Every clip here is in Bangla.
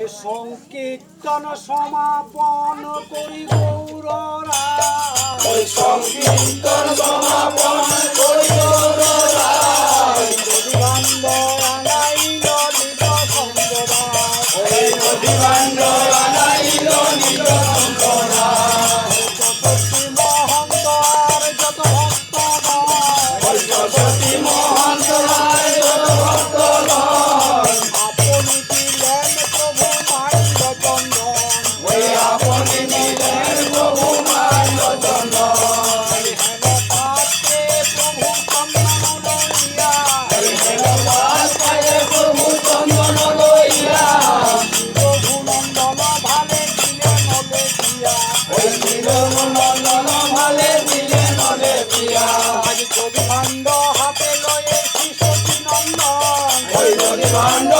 সংকীর্তন সমাপন করি গৌররা। সংকীর্তন সমাপন করি গৌররা। নদীবান্ধ আনাই নদীবান্ধ ভাণ্ড হাতে লয়ে শিশু নন্দন ভাণ্ড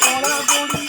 我老公。